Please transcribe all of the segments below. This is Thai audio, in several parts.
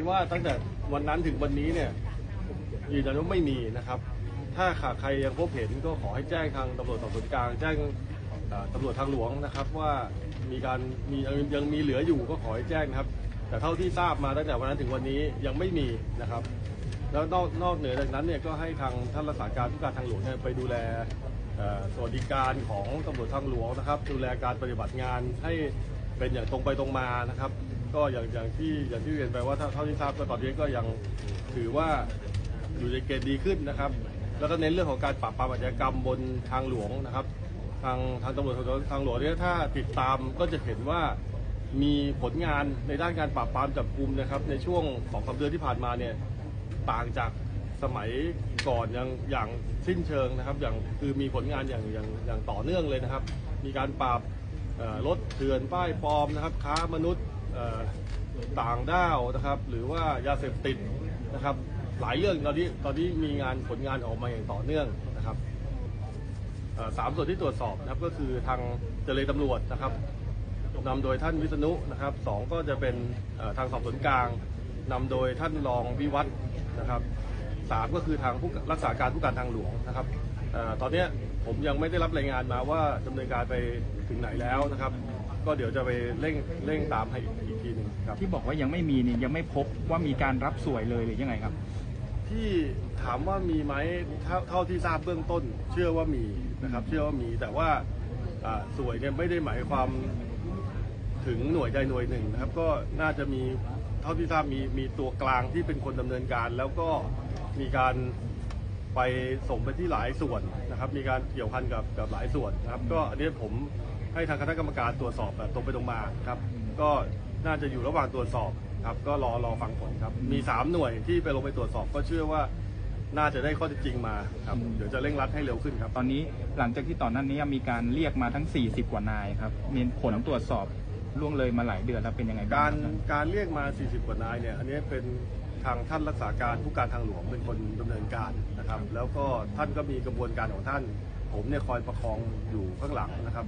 ว่าตั้งแต่วันนั้นถึงวันนี้เนี่ยยืนยันว่าไม่มีนะครับ ถ้าขาใครยังพบเห็นก็ขอให้แจ้งทางตำรวจสอบสวนกลาง แจ้งตำรวจทางหลวงนะครับ ว่ามีการมียังมีเหลืออยู่ก็ขอให้แจ้งนะครับ แต่เท่าที่ทราบมาตั้งแต่วันนั้นถึงวันนี้ยังไม่มีนะครับ แล้วนอกนอกเหนือจากนั้นเนี่ยก็ให้ทางท่านรักษาการผู้การทางหลวงเนี่ยไปดูแลสวัสดิการของตำรวจทางหลวงนะครับ ดูแลการปฏิบัติงานให้เป็นอย่างตรงไปตรงมานะครับ ก็อย่างอย่างที่อย่างที่เรียนไปว่าถ้าเท่าที่ทราบก็ตอนนี้ก็ยังถือว่าอยู่ในเกณฑ์ดีขึ้นนะครับ แล้วก็เน้นเรื่องของการปราบปรามอาชญากรรมบนทางหลวงนะครับ ทางทางตำรวจทางหลวงเนี่ยถ้าติดตามก็จะเห็นว่ามีผลงานในด้านการปราบปรามจับกลุ่มนะครับ ในช่วงสองสาเดือนที่ผ่านมาเนี่ยต่างจากสมัยก่อนอย่างอย่างสิ้นเชิงนะครับ อย่างคือมีผลงานอย่างอย่างอย่างต่อเนื่องเลยนะครับ มีการปราบรถเถื่อนป้ายปลอมนะครับ ค้ามนุษย์ ต่างด้าวนะครับ หรือว่ายาเสพติดนะครับ หลายเรื่องตอนนี้ตอนนี้มีงานผลงานออกมาอย่างต่อเนื่องนะครับสามส่วนที่ตรวจสอบนะครับก็คือทางเจรตำรวจนะครับนำโดยท่านวิษณุนะครับสองก็จะเป็นทางสอบสวนกลางนำโดยท่านรองวิวัฒนะครับสามก็คือทางผู้รักษาการผู้การทางหลวงนะครับอตอนนี้ผมยังไม่ได้รับรายงานมาว่าดำเนินการไปถึงไหนแล้วนะครับ ก็เดี๋ยวจะไปเร่งเร่งตามให้อีกทีหนึ่งครับ ที่บอกว่ายังไม่มีนี่ยังไม่พบว่ามีการรับสวยเลยหรือยังไงครับ ที่ถามว่ามีไหมเท่าเท่าที่ทราบเบื้องต้น เชื่อว่ามีนะครับ เชื่อว่ามีแต่ว่าอ่าสวยเนี่ยไม่ได้หมายความถึงหน่วยใดหน่วยหนึ่งนะครับ ก็น่าจะมีเท่าที่ทราบมีมีตัวกลางที่เป็นคนดำเนินการ แล้วก็มีการ ไปส่งไปที่หลายส่วนนะครับ มีการเกี่ยวพันกับกับหลายส่วนนะครับ ก็อันนี้ผมให้ทางคณะกรรมการตรวจสอบแบบตรงไปตรงมาครับ ก็น่าจะอยู่ระหว่างตรวจสอบครับ ก็รอรอฟังผลครับ มีสามหน่วยที่ไปลงไปตรวจสอบก็เชื่อว่าน่าจะได้ข้อเท็จจริงมาครับ เดี๋ยวจะเร่งรัดให้เร็วขึ้นครับ ตอนนี้หลังจากที่ตอนนั้นนี้มีการเรียกมาทั้ง 40 กว่านายครับ มีผลตรวจสอบ ล่วงเลยมาหลายเดือนแล้วเป็นยังไงบ้าการครับการเรียกมา 40 กว่านายเนี่ยอันนี้เป็นทางท่านรักษาการผู้การทางหลวงเป็นคนดำเนินการนะครับ แล้วก็ท่านก็มีกระบวนการของท่าน ผมเนี่ยคอยประคองอยู่ข้างหลังนะครับ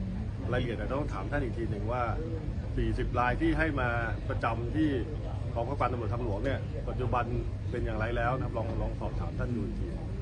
รายละเอียดแต่ต้องถามท่านอีกทีหนึ่งว่า 40 รายที่ให้มาประจำที่กองข้าการตำรวจทางหลวงเนี่ยปัจจุบันเป็นอย่างไรแล้วนะครับลองลองสอบถามท่านดูอีกที